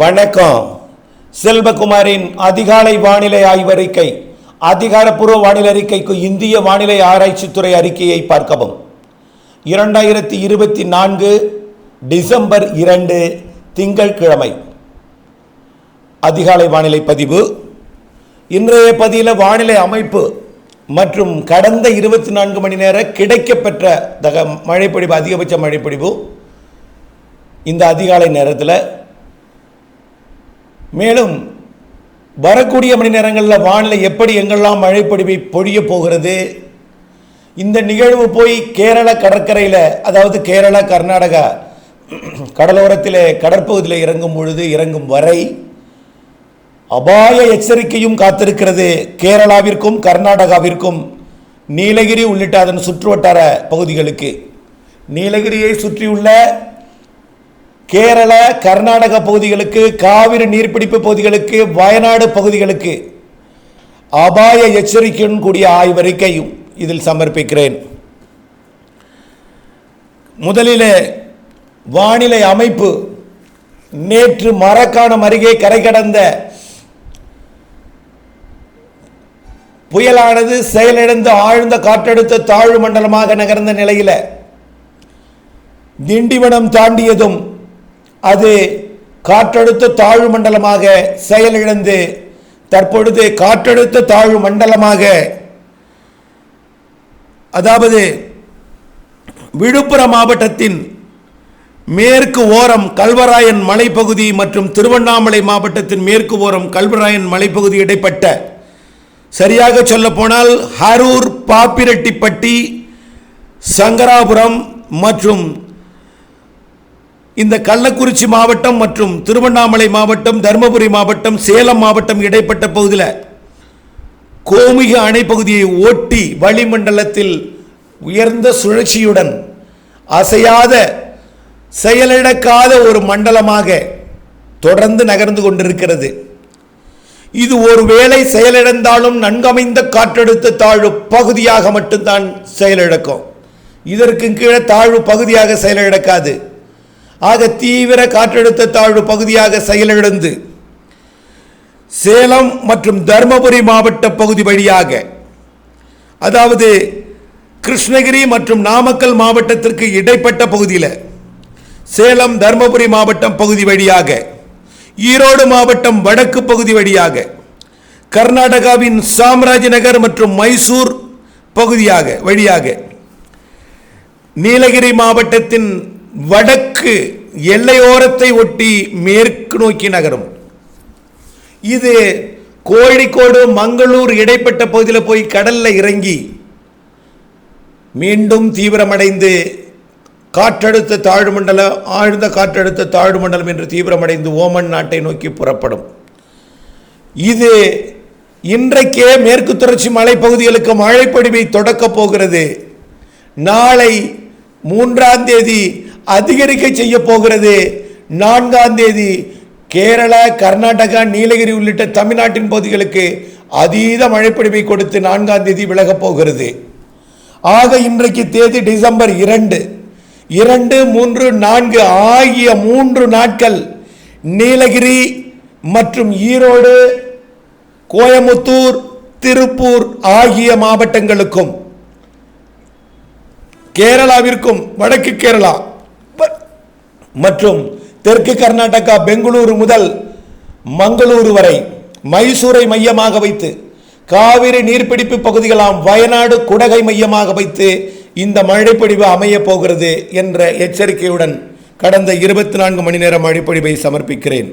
வணக்கம். செல்வகுமாரின் அதிகாலை வானிலை ஆய்வறிக்கை அதிகாரப்பூர்வ வானிலை அறிக்கைக்கு இந்திய வானிலை ஆராய்ச்சித்துறை அறிக்கையை பார்க்கவும். இரண்டாயிரத்தி இருபத்தி நான்கு டிசம்பர் இரண்டு திங்கட்கிழமை அதிகாலை வானிலை பதிவு. இன்றைய பதிவில் வானிலை அமைப்பு மற்றும் கடந்த இருபத்தி நான்கு மணி நேர கிடைக்கப்பெற்ற தக மழைப்பொழிவு அதிகபட்ச மழைப்பொழிவு. இந்த அதிகாலை நேரத்தில் மேலும் வரக்கூடிய மணி நேரங்களில் வானிலை எப்படி எங்கெல்லாம் மழைப்பொடிவை பொழிய போகிறது? இந்த நிகழ்வு போய் கேரள கடற்கரையில் அதாவது கேரளா கர்நாடகா கடலோரத்தில் கடற்பகுதியில் இறங்கும் பொழுது இறங்கும் வரை அபாய எச்சரிக்கையும் காத்திருக்கிறது கேரளாவிற்கும் கர்நாடகாவிற்கும். நீலகிரி உள்ளிட்ட அதன் சுற்றுவட்டார பகுதிகளுக்கு. நீலகிரியை சுற்றியுள்ள கேரள கர்நாடக பகுதிகளுக்கு காவிரி நீர்பிடிப்பு பகுதிகளுக்கு வயநாடு பகுதிகளுக்கு அபாய எச்சரிக்கையுடன் கூடிய ஆய்வறிக்கையும் இதில் சமர்ப்பிக்கிறேன். முதலில் வானிலை அமைப்பு நேற்று மரக்காணம் அருகே கரை கடந்த புயலானது செயலிழந்து ஆழ்ந்த காற்றழுத்த தாழ்வு மண்டலமாக நகர்ந்த நிலையில் திண்டிவனம் தாண்டியதும் அது காற்றழுத்த தாழ்வு மண்டலமாக செயலிழந்து தற்பொழுது காற்றழுத்த தாழ்வு மண்டலமாக அதாவது விழுப்புரம் மாவட்டத்தின் மேற்கு ஓரம் கல்வராயன் மலைப்பகுதி மற்றும் திருவண்ணாமலை மாவட்டத்தின் மேற்கு ஓரம் கல்வராயன் மலைப்பகுதி இடைப்பட்ட சரியாக சொல்லப்போனால் ஹரூர் பாப்பிரெட்டிப்பட்டி சங்கராபுரம் மற்றும் இந்த கள்ளக்குறிச்சி மாவட்டம் மற்றும் திருவண்ணாமலை மாவட்டம் தருமபுரி மாவட்டம் சேலம் மாவட்டம் இடைப்பட்ட பகுதியில் கோமிக அணை பகுதியை ஒட்டி வளிமண்டலத்தில் உயர்ந்த சுழற்சியுடன் அசையாத செயலிழக்காத ஒரு மண்டலமாக தொடர்ந்து நகர்ந்து கொண்டிருக்கிறது. இது ஒருவேளை செயலிழந்தாலும் நன்கமைந்த காற்றழுத்த தாழ்வு பகுதியாக மட்டும்தான் செயலிழக்கும். இதற்கு கீழே தாழ்வு பகுதியாக செயலிழக்காது. ஆக தீவிர காற்றழுத்த தாழ்வு பகுதியாக செயலிழந்து சேலம் மற்றும் தருமபுரி மாவட்ட பகுதி வழியாக அதாவது கிருஷ்ணகிரி மற்றும் நாமக்கல் மாவட்டத்திற்கு இடைப்பட்ட பகுதியில் சேலம் தருமபுரி மாவட்டம் பகுதி வழியாக ஈரோடு மாவட்டம் வடக்கு பகுதி வழியாக கர்நாடகாவின் சாம்ராஜ்நகர் மற்றும் மைசூர் பகுதியாக வழியாக நீலகிரி மாவட்டத்தின் வடக்கு எல்லையோரத்தை ஒட்டி மேற்கு நோக்கி நகரும். இது கோழிக்கோடு மங்களூர் இடைப்பட்ட பகுதியில் போய் கடல்ல இறங்கி மீண்டும் தீவிரமடைந்து காற்றழுத்த தாழ்வு மண்டலம் ஆழ்ந்த காற்றழுத்த தாழ்வு மண்டலம் என்று தீவிரமடைந்து ஓமன் நாட்டை நோக்கி புறப்படும். இது இன்றைக்கே மேற்கு தொடர்ச்சி மலைப்பகுதிகளுக்கு மழைப்படிமை தொடக்கப் போகிறது. நாளை மூன்றாம் தேதி அதிகரிக்க செய்ய போகிறது நான்காம் தேதி கேரளா கர்நாடகா நீலகிரி உள்ளிட்ட தமிழ்நாட்டின் பகுதிகளுக்கு அதீத மழைப்பொழிவை கொடுத்து நான்காம் தேதி விலகப் போகிறது. ஆக இன்றைக்கு தேதி டிசம்பர் இரண்டு. இரண்டு மூன்று நான்கு ஆகிய மூன்று நாட்கள் நீலகிரி மற்றும் ஈரோடு கோயமுத்தூர் திருப்பூர் ஆகிய மாவட்டங்களுக்கும் கேரளாவிற்கும் வடக்கு கேரளா மற்றும் தெற்கு கர்நாடகா பெங்களூரு முதல் மங்களூரு வரை மைசூரை மையமாக வைத்து காவிரி நீர்பிடிப்பு பகுதிகளாம் வயநாடு குடகை மையமாக வைத்து இந்த மழைப்பொழிவு அமையப் போகிறது என்ற எச்சரிக்கையுடன் கடந்த இருபத்தி நான்கு மணி நேரம் மழைப்பொழிவை சமர்ப்பிக்கிறேன்.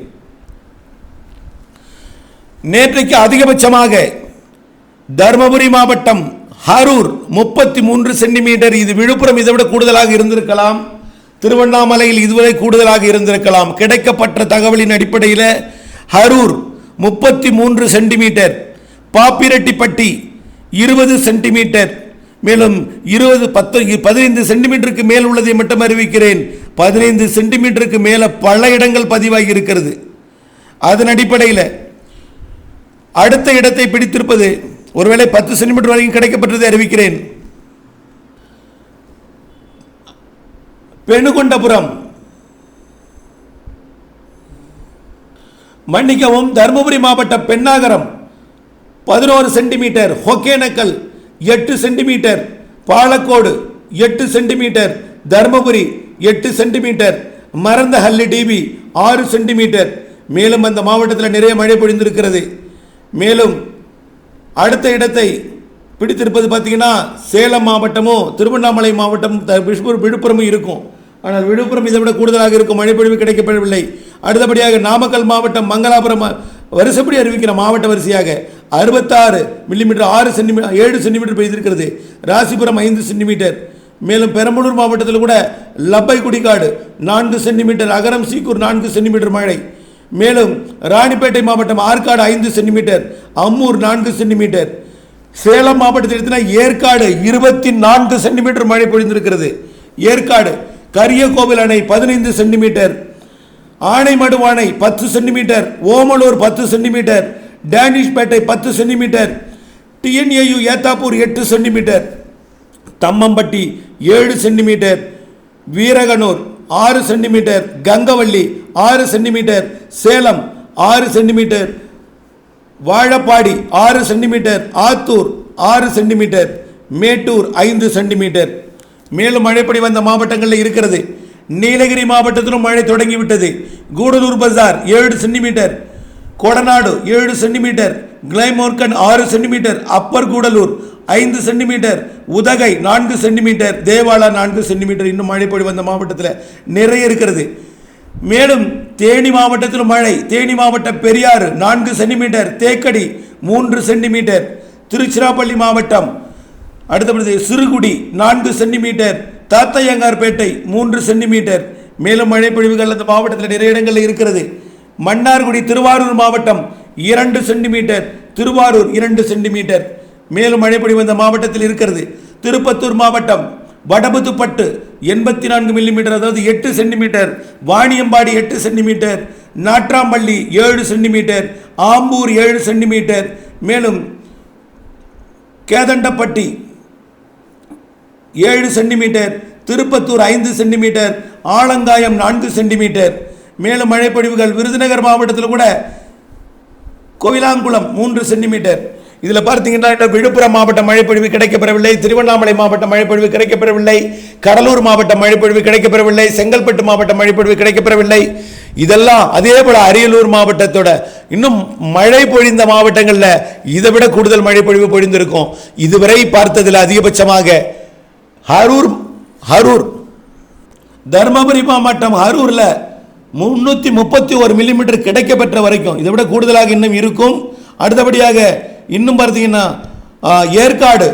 நேற்றைக்கு அதிகபட்சமாக தருமபுரி மாவட்டம் ஹரூர் முப்பத்தி மூன்று சென்டிமீட்டர். இது விழுப்புரம் இதை விட கூடுதலாக இருந்திருக்கலாம். திருவண்ணாமலையில் இதுவரை கூடுதலாக இருந்திருக்கலாம். கிடைக்கப்பட்ட தகவலின் அடிப்படையில் ஹரூர் முப்பத்தி மூன்று சென்டிமீட்டர் பாப்பிரெட்டிப்பட்டி இருபது சென்டிமீட்டர் மேலும் இருபது பத்து பதினைந்து சென்டிமீட்டருக்கு மேல் உள்ளதை மட்டும் அறிவிக்கிறேன். பதினைந்து சென்டிமீட்டருக்கு மேலே பல இடங்கள் பதிவாகி இருக்கிறது. அதன் அடிப்படையில் அடுத்த இடத்தை பிடித்திருப்பது ஒருவேளை பத்து சென்டிமீட்டர் வரைக்கும் கிடைக்கப்பட்டதை அறிவிக்கிறேன். பெணுகொண்டபுரம் மன்னிக்கவும் தருமபுரி மாவட்டம் பெண்ணாகரம் பதினோரு சென்டிமீட்டர். ஒகேனக்கல் எட்டு சென்டிமீட்டர். பாலக்கோடு எட்டு சென்டிமீட்டர். தருமபுரி எட்டு சென்டிமீட்டர். மறந்தஹள்ளி டிபி ஆறு சென்டிமீட்டர். மேலும் அந்த மாவட்டத்தில் நிறைய மழை பொழிந்திருக்கிறது. மேலும் அடுத்த இடத்தை பிடித்திருப்பது பார்த்தீங்கன்னா சேலம் மாவட்டமும் திருவண்ணாமலை மாவட்டம் த- விழுப்புரம் விழுப்புரமும் இருக்கும். ஆனால் விழுப்புரம் இதை விட கூடுதலாக இருக்கும் மழைப்பொழிவு கிடைக்கப்படவில்லை அடுத்தபடியாக நாமக்கல் மாவட்டம் மங்களாபுரம் வருஷப்படி அறிவிக்கிற மாவட்ட வரிசையாக அறுபத்தாறு மில்லிமீட்டர் ஆறு சென்டிமீட்டர் ஏழு சென்டிமீட்டர் பெய்திருக்கிறது. ராசிபுரம் ஐந்து சென்டிமீட்டர் மேலும் பெரம்பலூர் மாவட்டத்தில் கூட லப்பை குடிக்காடு நான்கு சென்டிமீட்டர் அகரம் சீக்கூர் நான்கு சென்டிமீட்டர் மழை. மேலும் ராணிப்பேட்டை மாவட்டம் ஆற்காடு ஐந்து சென்டிமீட்டர் அம்மூர் நான்கு சென்டிமீட்டர் சேலம் மாவட்டத்தில் எடுத்தினா ஏற்காடு இருபத்தி நான்கு சென்டிமீட்டர் மழை பொழிந்திருக்கிறது. ஏற்காடு கரியகோவில் அணை பதினைந்து சென்டிமீட்டர் ஆனைமடு அணை பத்து சென்டிமீட்டர் ஓமலூர் பத்து சென்டிமீட்டர் டேனிஷ்பேட்டை பத்து சென்டிமீட்டர் டிஎன்ஏயு ஏத்தாப்பூர் எட்டு சென்டிமீட்டர் தம்மம்பட்டி ஏழு சென்டிமீட்டர் வீரகனூர் ஆறு சென்டிமீட்டர் கங்கவள்ளி ஆறு சென்டிமீட்டர் சேலம் ஆறு சென்டிமீட்டர் வாழப்பாடி ஆறு சென்டிமீட்டர் ஆத்தூர் ஆறு சென்டிமீட்டர் மேட்டூர் ஐந்து சென்டிமீட்டர். மேலும் மழைப்படி வந்த மாவட்டங்களில் இருக்கிறது. நீலகிரி மாவட்டத்திலும் மழை தொடங்கிவிட்டது. கூடலூர் பஜார் ஏழு சென்டிமீட்டர். கொடநாடு ஏழு சென்டிமீட்டர். கிளைமோர்கன் ஆறு சென்டிமீட்டர். அப்பர் கூடலூர் ஐந்து சென்டிமீட்டர். உதகை நான்கு சென்டிமீட்டர். தேவாலா நான்கு சென்டிமீட்டர். இன்னும் மழை வந்த மாவட்டத்தில் நிறைய இருக்கிறது. மேலும் தேனி மாவட்டத்திலும் மழை. தேனி மாவட்டம் பெரியாறு நான்கு சென்டிமீட்டர். தேக்கடி மூன்று சென்டிமீட்டர். திருச்சிராப்பள்ளி மாவட்டம் அடுத்தபடி சிறுகுடி நான்கு சென்டிமீட்டர் தாத்தையங்கார்பேட்டை மூன்று சென்டிமீட்டர். மேலும் மழைப்பொழிவுகள் அந்த மாவட்டத்தில் நிறைய இடங்களில் இருக்கிறது. மன்னார்குடி திருவாரூர் மாவட்டம் இரண்டு சென்டிமீட்டர் திருவாரூர் இரண்டு சென்டிமீட்டர். மேலும் மழைப்பொழிவு அந்த மாவட்டத்தில் இருக்கிறது. திருப்பத்தூர் மாவட்டம் வடபுதுப்பட்டு எண்பத்தி நான்கு மில்லிமீட்டர் அதாவது எட்டு சென்டிமீட்டர். வாணியம்பாடி எட்டு சென்டிமீட்டர். நாற்றாம்பள்ளி ஏழு சென்டிமீட்டர். ஆம்பூர் ஏழு சென்டிமீட்டர். மேலும் கேதண்டப்பட்டி ஏழு சென்டிமீட்டர் திருப்பத்தூர் ஐந்து சென்டிமீட்டர் ஆலங்காயம் நான்கு சென்டிமீட்டர். மேலும் மழைப்பொழிவுகள் விருதுநகர் மாவட்டத்தில் கூட கோவிலாங்குளம் மூன்று சென்டிமீட்டர். இதில் பார்த்தீங்கன்னா விழுப்புரம் மாவட்ட மழைப்பொழிவு கிடைக்கப்பெறவில்லை திருவண்ணாமலை மாவட்ட மழைப்பொழிவு கிடைக்கப்பெறவில்லை கடலூர் மாவட்ட மழைப்பொழிவு கிடைக்கப்பெறவில்லை செங்கல்பட்டு மாவட்ட மழைப்பொழிவு கிடைக்கப்பெறவில்லை. இதெல்லாம் அதே போல அரியலூர் மாவட்டத்தோட. இன்னும் மழை பொழிந்த மாவட்டங்களில் இதை விட கூடுதல் மழை பொழிவு பொழிந்திருக்கும். இதுவரை பார்த்ததில் அதிகபட்சமாக ஹரூர் ஹரூர். தர்மபுரி மாவட்டம் ஹரூரில் முன்னூற்றி முப்பத்தி ஒரு மில்லிமீட்டர் கிடைக்கப்பெற்ற வரைக்கும். இதை விட கூடுதலாக இன்னும் இருக்கும். அடுத்தபடியாக இன்னும் பார்த்தீங்கன்னா ஏற்காடு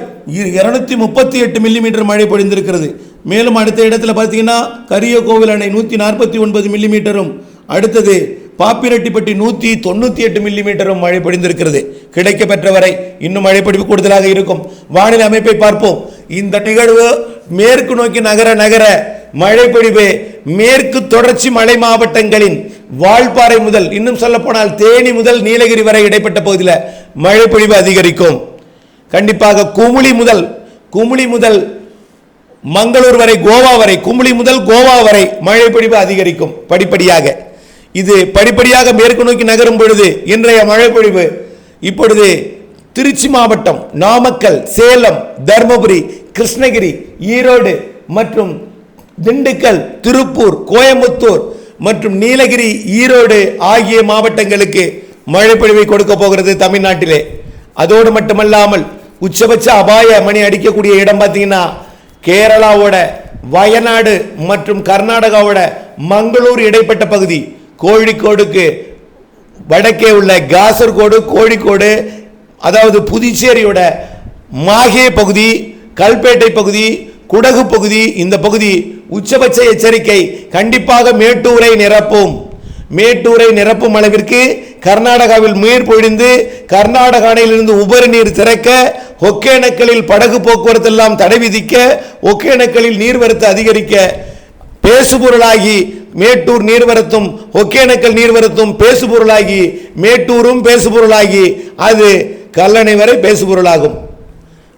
இரநூத்தி முப்பத்தி எட்டு மில்லிமீட்டர் மழை பொழிந்திருக்கிறது. மேலும் அடுத்த இடத்துல பார்த்தீங்கன்னா கரியகோவில் அணை நூற்றி நாற்பத்தி ஒன்பது மில்லிமீட்டரும் அடுத்தது பாப்பிரெட்டிப்பட்டி நூற்றி தொண்ணூற்றி எட்டு மில்லிமீட்டரும் மழை பொழிந்திருக்கிறது. கிடைக்கப்பெற்ற வரை இன்னும் மழைப்பொழிவு கூடுதலாக இருக்கும். வானிலை அமைப்பை பார்ப்போம். இந்த நிகழ்வு மேற்கு நோக்கி நகர நகர மழைப்பொழிவு மேற்கு தொடர்ச்சி மலை மாவட்டங்களின் வால்பாறை முதல் இன்னும் சொல்ல போனால் தேனி முதல் நீலகிரி வரை இடைப்பட்ட பகுதியில் மழைப்பொழிவு அதிகரிக்கும். கண்டிப்பாக குமுளி முதல் குமுளி முதல் மங்களூர் வரை கோவா வரை குமுளி முதல் கோவா வரை மழை பொழிவு அதிகரிக்கும் படிப்படியாக. இது படிப்படியாக மேற்கு நோக்கி நகரும் பொழுது இன்றைய மழை பொழிவு இப்பொழுது திருச்சி மாவட்டம் நாமக்கல் சேலம் தர்மபுரி கிருஷ்ணகிரி ஈரோடு மற்றும் திண்டுக்கல் திருப்பூர் கோயம்புத்தூர் மற்றும் நீலகிரி ஈரோடு ஆகிய மாவட்டங்களுக்கு மழை பொழிவை கொடுக்க போகிறது தமிழ்நாட்டிலே. அதோடு மட்டுமல்லாமல் உச்சபட்ச அபாய மணி அடிக்கக்கூடிய இடம் பார்த்தீங்கன்னா கேரளாவோட வயநாடு மற்றும் கர்நாடகாவோட மங்களூர் இடைப்பட்ட பகுதி. கோழிக்கோடுக்கு வடக்கே உள்ள காசர்கோடு கோழிக்கோடு அதாவது புதுச்சேரியோட மாஹே பகுதி கல்பேட்டை பகுதி குடகு பகுதி இந்த பகுதி உச்சபட்ச எச்சரிக்கை. கண்டிப்பாக மேட்டூரை நிரப்பும். மேட்டூரை நிரப்பும் அளவிற்கு கர்நாடகாவில் நீர் பொழிந்து கர்நாடக அணையிலிருந்து உபரி நீர் திறக்க ஒகேனக்கலில் படகு போக்குவரத்து எல்லாம் தடை விதிக்க ஒகேனக்கலில் நீர்வரத்து அதிகரிக்க பேசுபொருளாகி மேட்டூர் நீர்வரத்தும் ஒகேனக்கல் நீர்வரத்தும் பேசுபொருளாகி மேட்டூரும் பேசுபொருளாகி அது கல்லணை வரை பேசுபொருளாகும்.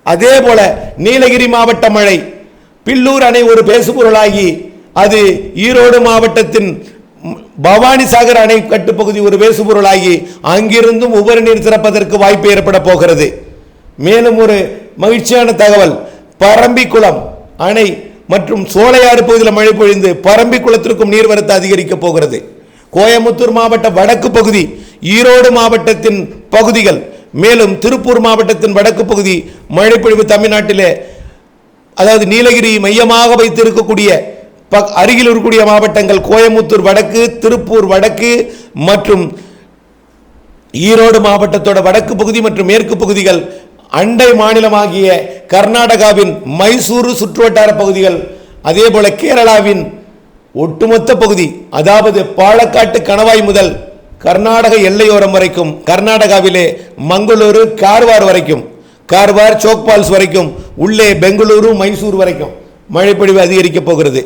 அதே போல நீலகிரி மாவட்ட மழை. பில்லூர் அணை ஒரு பேசுபொருளாகி அது ஈரோடு மாவட்டத்தின் பவானி சாகர் அணை கட்டுப்பகுதி ஒரு வேசுபொருளாகி அங்கிருந்தும் உபரி நீர் திறப்பதற்கு வாய்ப்பு ஏற்பட போகிறது. மேலும் ஒரு மகிழ்ச்சியான தகவல் பரம்பிக்குளம் அணை மற்றும் சோலையாறு பகுதியில் மழை பொழிந்து பரம்பிக்குளத்திற்கும் நீர்வரத்து அதிகரிக்க போகிறது. கோயமுத்தூர் மாவட்ட வடக்கு பகுதி ஈரோடு மாவட்டத்தின் பகுதிகள் மேலும் திருப்பூர் மாவட்டத்தின் வடக்கு பகுதி மழைப்பொழிவு தமிழ்நாட்டிலே அதாவது நீலகிரி மையமாக வைத்து இருக்கக்கூடிய பக் அருகில் இருக்கக்கூடிய மாவட்டங்கள் கோயமுத்தூர் வடக்கு திருப்பூர் வடக்கு மற்றும் ஈரோடு மாவட்டத்தோட வடக்கு பகுதி மற்றும் மேற்கு பகுதிகள் அண்டை மாநிலமாகிய கர்நாடகாவின் மைசூரு சுற்றுவட்டார பகுதிகள் அதே போல கேரளாவின் ஒட்டுமொத்த பகுதி அதாவது பாலக்காட்டு கணவாய் முதல் கர்நாடக எல்லையோரம் வரைக்கும் கர்நாடகாவிலே மங்களூரு கார்வார் வரைக்கும் கார்வார் சோக்பால்ஸ் வரைக்கும் உள்ளே பெங்களூரு மைசூர் வரைக்கும் மழைப்பொழிவு அதிகரிக்கப் போகிறது.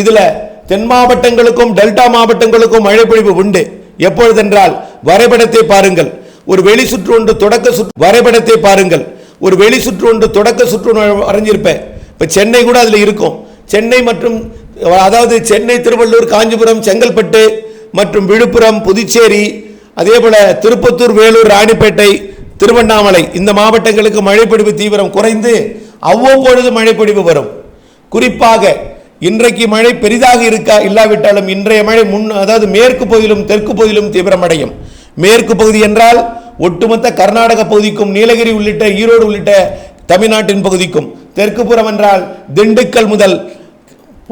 இதில் தென் மாவட்டங்களுக்கும் டெல்டா மாவட்டங்களுக்கும் மழைப்பொழிவு உண்டு. எப்பொழுதென்றால் வரைபடத்தை பாருங்கள். ஒரு வெளி சுற்று ஒன்று தொடக்க சுற்று வரைபடத்தை பாருங்கள். ஒரு வெளி சுற்று ஒன்று தொடக்க சுற்று ஒன்று வரைஞ்சிருப்பேன் இப்போ சென்னை கூட அதில் இருக்கும். சென்னை மற்றும் அதாவது சென்னை திருவள்ளூர் காஞ்சிபுரம் செங்கல்பட்டு மற்றும் விழுப்புரம் புதுச்சேரி அதேபோல் திருப்பத்தூர் வேலூர் ராணிப்பேட்டை திருவண்ணாமலை இந்த மாவட்டங்களுக்கு மழைப்பொழிவு தீவிரம் குறைந்து அவ்வப்பொழுது மழைப்பொழிவு வரும். குறிப்பாக இன்றைக்கு மழை பெரிதாக இருக்கா இல்லாவிட்டாலும் இன்றைய மழை முன் அதாவது மேற்கு பகுதியிலும் தெற்கு பகுதியிலும் தீவிரமடையும். மேற்கு பகுதி என்றால் ஒட்டுமொத்த கர்நாடக பகுதிக்கும் நீலகிரி உள்ளிட்ட ஈரோடு உள்ளிட்ட தமிழ்நாட்டின் பகுதிக்கும். தெற்கு புறம் என்றால் திண்டுக்கல் முதல்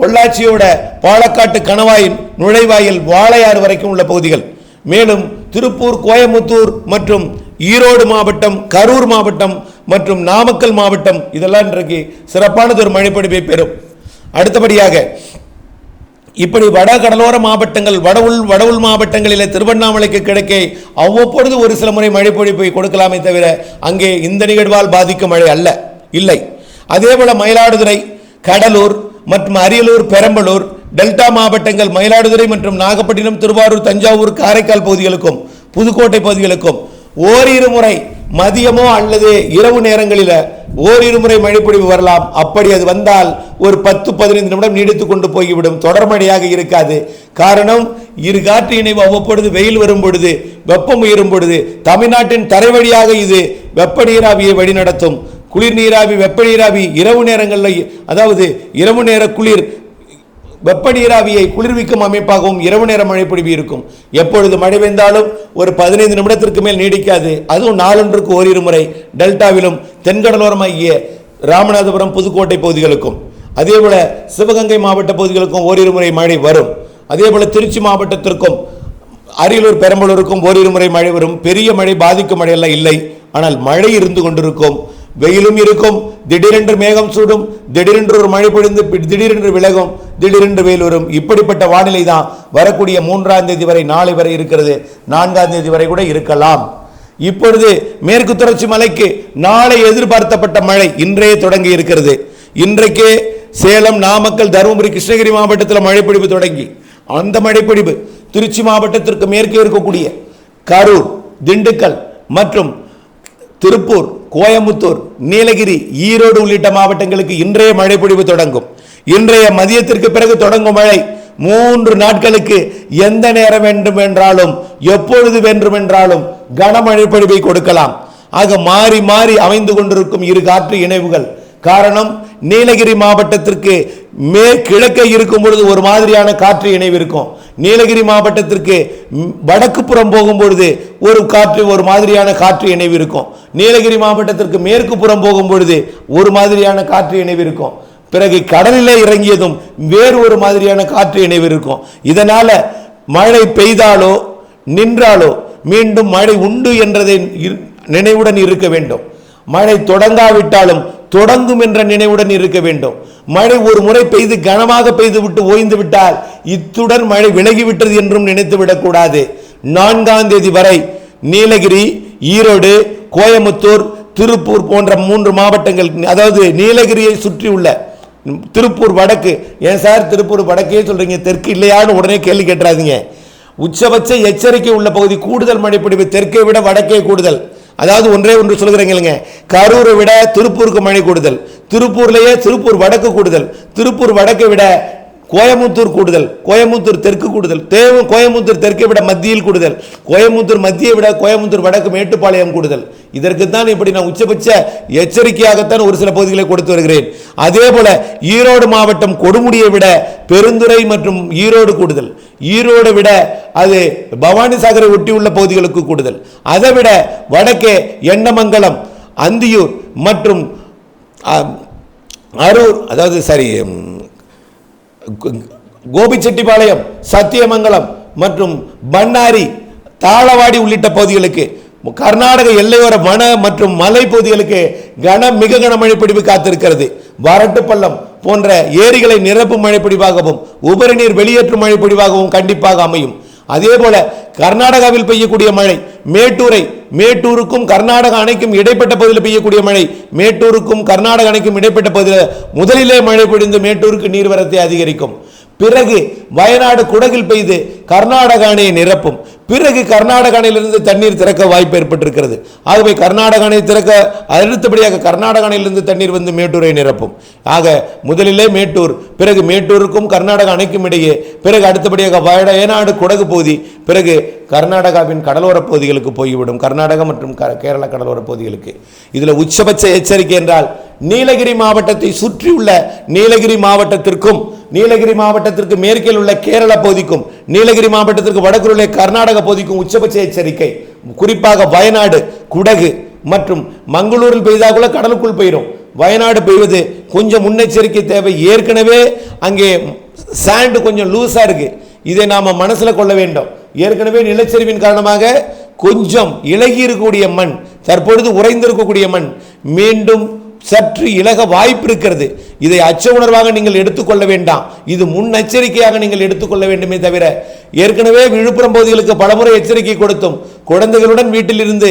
பொள்ளாச்சியோட பாலக்காட்டு கணவாய் நுழைவாயில் வாழையாறு வரைக்கும் உள்ள பகுதிகள். மேலும் திருப்பூர் கோயமுத்தூர் மற்றும் ஈரோடு மாவட்டம் கரூர் மாவட்டம் மற்றும் நாமக்கல் மாவட்டம் இதெல்லாம் இன்றைக்கு சிறப்பானது ஒரு மழைப்பொழிவை பெறும். அடுத்தபடியாக இப்படி வட கடலோர மாவட்டங்கள் வடவுள் வடவுள் மாவட்டங்களில் திருவண்ணாமலைக்கு கிடைக்க அவ்வப்பொழுது ஒரு சில முறை மழை பொழிப்பை கொடுக்கலாமே தவிர அங்கே இந்த நிகழ்வால் பாதிக்கும் மழை அல்ல இல்லை. அதேபோல மயிலாடுதுறை கடலூர் மற்றும் அரியலூர் பெரம்பலூர் டெல்டா மாவட்டங்கள் மயிலாடுதுறை மற்றும் நாகப்பட்டினம் திருவாரூர் தஞ்சாவூர் காரைக்கால் பகுதிகளுக்கும் புதுக்கோட்டை பகுதிகளுக்கும் ஓரிரு முறை மதியமோ அல்லது இரவு நேரங்களில் ஓரிரு முறை மழைப்பொழிவு வரலாம். அப்படி அது வந்தால் ஒரு பத்து பதினைந்து நிமிடம் நீடித்து கொண்டு போய்விடும். தொடர்மழையாக இருக்காது. காரணம் இரு காற்று இணைவு அவ்வப்பொழுது வெயில் வரும் பொழுது வெப்பம் உயரும் பொழுது தமிழ்நாட்டின் தரை வழியாக இது வெப்ப நீராவியை வழிநடத்தும். குளிர் நீராவி வெப்ப நீராவி இரவு நேரங்களில் அதாவது இரவு நேர குளிர் வெப்ப நீராவியை குளிர்விக்கும் அமைப்பாகவும் இரவு நேர மழை இருக்கும். எப்பொழுது மழை பெய்ந்தாலும் ஒரு பதினைந்து நிமிடத்திற்கு மேல் நீடிக்காது. அதுவும் நாளொன்றுக்கு ஓரிரு முறை. டெல்டாவிலும் தென்கடலோரமாகிய ராமநாதபுரம் புதுக்கோட்டை பகுதிகளுக்கும். அதேபோல சிவகங்கை மாவட்ட பகுதிகளுக்கும் ஓரிரு முறை மழை வரும். அதேபோல திருச்சி மாவட்டத்திற்கும் அரியலூர் பெரம்பலூருக்கும் ஓரிரு முறை மழை வரும். பெரிய மழை பாதிக்கும் மழையெல்லாம் இல்லை. ஆனால் மழை இருந்து கொண்டிருக்கும். வெயிலும் இருக்கும். திடீரென்று மேகம் சூடும். திடீரென்று ஒரு மழை பொழிந்து திடீரென்று விலகும். திடீரென்று வெயில் வரும். இப்படிப்பட்ட வானிலை தான் வரக்கூடிய மூன்றாம் தேதி வரை நாளை வரை இருக்கிறது. நான்காம் தேதி வரை கூட இருக்கலாம். இப்பொழுது மேற்கு தொடர்ச்சி மலைக்கு நாளை எதிர்பார்த்தப்பட்ட மழை இன்றைய தொடங்கி இருக்கிறது. இன்றைக்கே சேலம் நாமக்கல் தருமபுரி கிருஷ்ணகிரி மாவட்டத்தில் மழைப்பொழிவு தொடங்கி அந்த மழைப்பொழிவு திருச்சி மாவட்டத்திற்கு மேற்கே இருக்கக்கூடிய கரூர் திண்டுக்கல் மற்றும் திருப்பூர் கோயம்புத்தூர் நீலகிரி ஈரோடு உள்ளிட்ட மாவட்டங்களுக்கு இன்றைய மழை பொழிவு தொடங்கும். இன்றைய மதியத்திற்கு பிறகு தொடங்கும் மழை மூன்று நாட்களுக்கு எந்த நேரம் வேண்டும் என்றாலும் எப்பொழுது வேண்டும் என்றாலும் கனமழை பொழிவை கொடுக்கலாம். ஆக மாறி மாறி அமைந்து கொண்டிருக்கும் இரு காற்று இணைவுகள். காரணம் நீலகிரி மாவட்டத்திற்கு மே கிழக்கே இருக்கும் பொழுது ஒரு மாதிரியான காற்று இணைவு இருக்கும். நீலகிரி மாவட்டத்திற்கு வடக்கு புறம் போகும்பொழுது ஒரு காற்று ஒரு மாதிரியான காற்று இணைவு இருக்கும் நீலகிரி மாவட்டத்திற்கு மேற்கு புறம் போகும்பொழுது ஒரு மாதிரியான காற்று இணைவு இருக்கும் பிறகு கடலிலே இறங்கியதும் வேறு ஒரு மாதிரியான காற்று இணைவு இருக்கும் இதனால் மழை பெய்தாலோ நின்றாலோ மீண்டும் மழை உண்டு என்றதை நினைவுடன் இருக்க வேண்டும். மழை தொடங்காவிட்டாலும் தொடங்கும் என்ற நினைவுடன் இருக்க வேண்டும். மழை ஒரு முறை பெய்து கனமாக பெய்து விட்டு ஓய்ந்து விட்டால் இத்துடன் மழை விலகிவிட்டது என்றும் நினைத்து விடக்கூடாது நான்காம் தேதி வரை நீலகிரி ஈரோடு கோயம்புத்தூர் திருப்பூர் போன்ற மூன்று மாவட்டங்கள் அதாவது நீலகிரியை சுற்றியுள்ள திருப்பூர் வடக்கு. ஏன் சார்? திருப்பூர் வடக்கே சொல்றீங்க தெற்கு இல்லையான்னு உடனே கேள்வி கேட்டுறாதீங்க. உச்சபட்ச எச்சரிக்கை உள்ள பகுதி கூடுதல் மழைப்பிடிப்பு தெற்கை விட வடக்கே கூடுதல். அதாவது ஒன்றே ஒன்று சொல்கிறீங்க கரூரை விட திருப்பூருக்கு மழை கூடுதல். திருப்பூர்லேயே திருப்பூர் வடக்கு கூடுதல். திருப்பூர் வடக்கை விட கோயமுத்தூர் கூடுதல் கோயமுத்தூர் தெற்கு கூடுதல் தேவும் கோயமுத்தூர் தெற்கை விட மத்தியில் கூடுதல் கோயமுத்தூர் மத்தியை விட கோயமுத்தூர் வடக்கு மேட்டுப்பாளையம் கூடுதல். இதற்கு தான் இப்படி நான் உச்சபட்ச எச்சரிக்கையாகத்தான் ஒரு சில பகுதிகளை கொடுத்து வருகிறேன். அதே போல ஈரோடு மாவட்டம் கொடுமுடியை விட பெருந்துறை மற்றும் ஈரோடு கூடுதல். ஈரோடு விட அது பவானிசாகரை ஒட்டியுள்ள பகுதிகளுக்கு கூடுதல். அதை விட வடக்கே எண்ணமங்கலம் அந்தியூர் மற்றும் அரூர் அதாவது சரி கோபிச்செட்டிப்பாளையம் சத்தியமங்கலம் மற்றும் பண்ணாரி தாளவாடி உள்ளிட்ட பகுதிகளுக்கு கர்நாடக எல்லையோர வன மற்றும் மலை பகுதிகளுக்கு கன மிக கன பிடிப்பு காத்திருக்கிறது. வரட்டு பள்ளம் போன்ற ஏரிகளை நிரப்பும் மழைப்பிடிவாகவும் உபரி நீர் வெளியேற்றும் மழைப்பிடிவாகவும் கண்டிப்பாக அமையும். அதே போல கர்நாடகாவில் பெய்யக்கூடிய மழை மேட்டூரை மேட்டூருக்கும் கர்நாடக அணைக்கும் இடைப்பட்ட பகுதியில் பெய்யக்கூடிய மழை மேட்டூருக்கும் கர்நாடக அணைக்கும் இடைப்பட்ட பகுதியில் முதலிலே மழை பொழிந்து மேட்டூருக்கு நீர்வரத்தை அதிகரிக்கும். பிறகு வயநாடு குடகில் பெய்து கர்நாடக அணையை நிரப்பும். பிறகு கர்நாடக அணையிலிருந்து தண்ணீர் திறக்க வாய்ப்பு ஏற்பட்டிருக்கிறது. ஆகவே கர்நாடக அணை திறக்க அடுத்தபடியாக கர்நாடக அணையிலிருந்து தண்ணீர் வந்து மேட்டூரை நிரப்பும். ஆக முதலிலே மேட்டூர் பிறகு மேட்டூருக்கும் கர்நாடக அணைக்கும் இடையே பிறகு அடுத்தபடியாக வயநாடு குடகு பகுதி பிறகு கர்நாடகாவின் கடலோரப் பகுதிகளுக்கு போய்விடும். கர்நாடகா மற்றும் கேரள கடலோர பகுதிகளுக்கு. இதில் உச்சபட்ச எச்சரிக்கை என்றால் நீலகிரி மாவட்டத்தை சுற்றியுள்ள நீலகிரி மாவட்டத்திற்கும் நீலகிரி மாவட்டத்திற்கு மேற்கில் உள்ள கேரள பகுதிக்கும் நீலகிரி மாவட்டத்திற்கு வடக்கில் கர்நாடக பகுதிக்கும் உச்சபட்ச எச்சரிக்கை குறிப்பாக வயநாடு குடகு மற்றும் மங்களூரில் பெய்தா கூட கடலுக்குள் போயிடும். வயநாடு பெய்வது கொஞ்சம் முன்னெச்சரிக்கை தேவை. ஏற்கனவே அங்கே சாண்டு கொஞ்சம் லூஸாக இருக்கு. இதை நாம் மனசில் கொள்ள வேண்டும். ஏற்கனவே நிலச்சரிவின் காரணமாக கொஞ்சம் இலகி இருக்கக்கூடிய மண் தற்பொழுது உறைந்திருக்கக்கூடிய மண் மீண்டும் சற்று இலக வாய்ப்பு இருக்கிறது. இதை அச்ச உணர்வாக நீங்கள் எடுத்துக்கொள்ள வேண்டாம். இது முன்னெச்சரிக்கையாக நீங்கள் எடுத்துக்கொள்ள வேண்டுமே தவிர ஏற்கனவே விழுப்புரம் பகுதிகளுக்கு பலமுறை எச்சரிக்கை கொடுத்தும் குழந்தைகளுடன் வீட்டிலிருந்து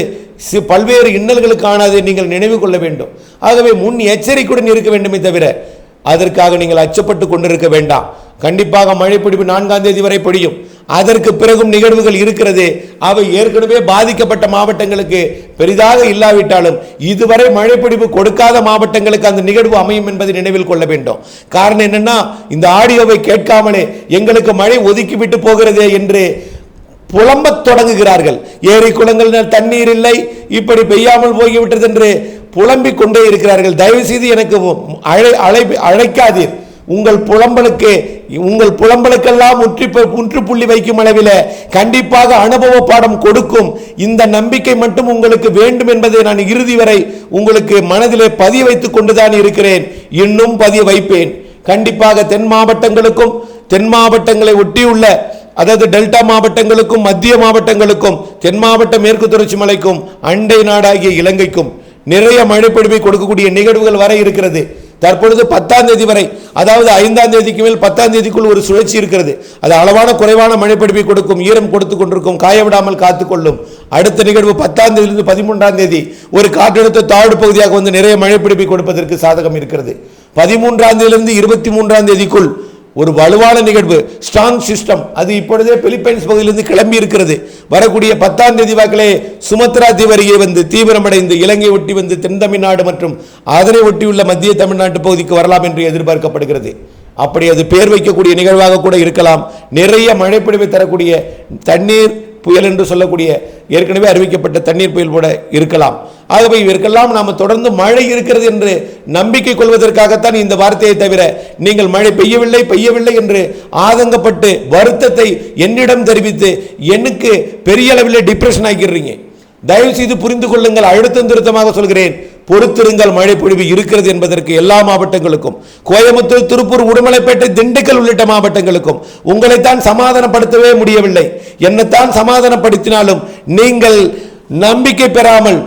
பல்வேறு இன்னல்களுக்கானதை நீங்கள் நினைவு கொள்ள வேண்டும். ஆகவே முன் எச்சரிக்கையுடன் இருக்க வேண்டுமே தவிர அதற்காக நீங்கள் அச்சப்பட்டு கொண்டிருக்க வேண்டாம். கண்டிப்பாக மழை பிடிப்பு நான்காம் தேதி வரை பொழியும். அதற்கு பிறகும் நிகழ்வுகள் இருக்கிறது. அவை ஏற்கனவே பாதிக்கப்பட்ட மாவட்டங்களுக்கு பெரிதாக இல்லாவிட்டாலும் இதுவரை மழைப்பிடிப்பு கொடுக்காத மாவட்டங்களுக்கு அந்த நிகழ்வு அமையும் என்பதை நினைவில் கொள்ள வேண்டும். காரணம் என்னன்னா இந்த ஆடியோவை கேட்காமலே எங்களுக்கு மழை ஒதுக்கிவிட்டு போகிறதே என்று புலம்பத் தொடங்குகிறார்கள். ஏரி குளங்கள் தண்ணீர் இல்லை இப்படி பெய்யாமல் போய்விட்டது என்று புலம்பிக் கொண்டே இருக்கிறார்கள். தயவு செய்து எனக்கு அழை அழை அழைக்காதீர். உங்கள் புலம்பலுக்கு உங்கள் புலம்பலுக்கெல்லாம் முற்றி முற்றுப்புள்ளி வைக்கும் அளவில் கண்டிப்பாக அனுபவ பாடம் கொடுக்கும். இந்த நம்பிக்கை மட்டும் உங்களுக்கு வேண்டும் என்பதை நான் இறுதி வரை உங்களுக்கு மனதிலே பதிய வைத்துக் கொண்டுதான் இருக்கிறேன். இன்னும் பதிய வைப்பேன். கண்டிப்பாக தென் மாவட்டங்களுக்கும் தென் மாவட்டங்களை ஒட்டியுள்ள அதாவது டெல்டா மாவட்டங்களுக்கும் மத்திய மாவட்டங்களுக்கும் தென் மாவட்ட மேற்கு தொடர்ச்சி மலைக்கும் அண்டை நாடாகிய இலங்கைக்கும் நிறைய மழைப்பொழிவை கொடுக்கக்கூடிய நிகழ்வுகள் வர இருக்கிறது. தற்பொழுது பத்தாம் தேதி வரை அதாவது ஐந்தாம் தேதிக்கு மேல் பத்தாம் தேதிக்குள் ஒரு சுழற்சி இருக்கிறது. அது அளவான குறைவான மழைப்பிடிப்பை கொடுக்கும் ஈரம் கொடுத்து கொண்டிருக்கும் காய விடாமல் காத்துக்கொள்ளும் அடுத்த நிகழ்வு பத்தாம் தேதியிலிருந்து பதிமூன்றாம் தேதி ஒரு காற்றழுத்த தாழ்வு பகுதியாக வந்து நிறைய மழைப்பிடிப்பை கொடுப்பதற்கு சாதகம் இருக்கிறது. பதிமூன்றாம் தேதியிலிருந்து இருபத்தி மூன்றாம் தேதிக்குள் ஒரு வலுவான நிகழ்வு ஸ்ட்ராங் சிஸ்டம் அது இப்பொழுதே பிலிப்பைன்ஸ் பகுதியிலிருந்து கிளம்பி இருக்கிறது. வரக்கூடிய பத்தாம் தேதி வாக்கிலே சுமத்ரா தீவருகே அருகே வந்து தீவிரமடைந்து இலங்கை ஒட்டி வந்து தென் தமிழ்நாடு மற்றும் அதனை ஒட்டியுள்ள மத்திய தமிழ்நாட்டு பகுதிக்கு வரலாம் என்று எதிர்பார்க்கப்படுகிறது. அப்படி அது பேர் வைக்கக்கூடிய நிகழ்வாக கூட இருக்கலாம். நிறைய மழைப்பொழிவை தரக்கூடிய தண்ணீர் புயல் என்று சொல்லக்கூடிய ஏற்கனவே அறிவிக்கப்பட்ட தண்ணீர் புயல் கூட இருக்கலாம். ஆகவே இவருக்கெல்லாம் நாம் தொடர்ந்து மழை இருக்கிறது என்று நம்பிக்கை கொள்வதற்காகத்தான் இந்த வார்த்தையை தவிர நீங்கள் மழை பெய்யவில்லை பெய்யவில்லை என்று ஆதங்கப்பட்டு வருத்தத்தை என்னிடம் தெரிவித்து எனக்கு பெரிய அளவில் டிப்ரெஷன் ஆக்கிடுறீங்க தயவு செய்து புரிந்து கொள்ளுங்கள் அழுத்தம் திருத்தமாக சொல்கிறேன். பொறுத்திருங்கள் மழை பொழிவு இருக்கிறது என்பதற்கு எல்லா மாவட்டங்களுக்கும். கோயம்புத்தூர் திருப்பூர் உடுமலைப்பேட்டை திண்டுக்கல் உள்ளிட்ட மாவட்டங்களுக்கும் உங்களைத்தான் சமாதானப்படுத்தவே முடியவில்லை. என்னைத்தான் சமாதானப்படுத்தினாலும் நீங்கள் நம்பிக்கை பெறாமல்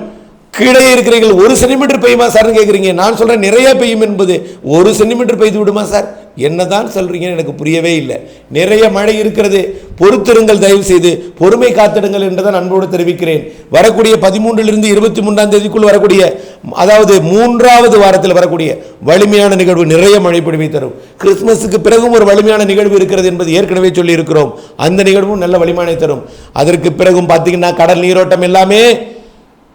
கீழே இருக்கிறீர்கள். ஒரு சென்டிமீட்டர் பெய்யுமா சார்னு கேட்குறீங்க நான் சொல்கிறேன் நிறைய பெய்யும் என்பது ஒரு சென்டிமீட்டர் பெய்து விடுமா சார்? என்னதான் சொல்கிறீங்கன்னு எனக்கு புரியவே இல்லை. நிறைய மழை இருக்கிறது. பொறுத்திருங்கள் தயவு செய்து பொறுமை காத்திடுங்கள் என்றுதான் அன்போடு தெரிவிக்கிறேன். வரக்கூடிய பதிமூன்றிலிருந்து இருபத்தி மூன்றாம் தேதிக்குள் வரக்கூடிய அதாவது மூன்றாவது வாரத்தில் வரக்கூடிய வலிமையான நிகழ்வு நிறைய மழை பொழிவை தரும். கிறிஸ்துமஸுக்கு பிறகும் ஒரு வலிமையான நிகழ்வு இருக்கிறது என்பது ஏற்கனவே சொல்லியிருக்கிறோம். அந்த நிகழ்வும் நல்ல வலிமையான தரும். அதற்கு பிறகும் பார்த்தீங்கன்னா கடல் நீரோட்டம் எல்லாமே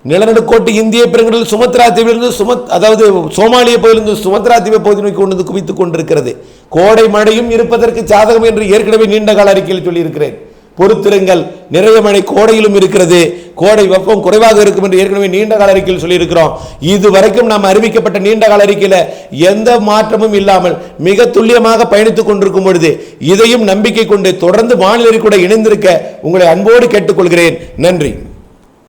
நிலநடுக்கோட்டு இந்திய பெருங்கடல் சுமத்ரா தீவிலிருந்து சுமத் அதாவது சோமாலிய பகுதியிலிருந்து சுமத்ரா தீவை பகுதி நோக்கி கொண்டு வந்து குவித்துக் கொண்டிருக்கிறது. கோடை மழையும் இருப்பதற்கு சாதகம் என்று ஏற்கனவே நீண்ட கால அறிக்கையில் சொல்லியிருக்கிறேன். பொறுத்திருங்கள் நிறைய மழை கோடையிலும் இருக்கிறது. கோடை வெப்பம் குறைவாக இருக்கும் என்று ஏற்கனவே நீண்ட கால அறிக்கையில் சொல்லியிருக்கிறோம். இது வரைக்கும் நாம் அறிவிக்கப்பட்ட நீண்ட கால அறிக்கையில் எந்த மாற்றமும் இல்லாமல் மிக துல்லியமாக பயணித்துக் கொண்டிருக்கும் பொழுது இதையும் நம்பிக்கை கொண்டு தொடர்ந்து வானிலை கூட இணைந்திருக்க உங்களை அன்போடு கேட்டுக்கொள்கிறேன். நன்றி.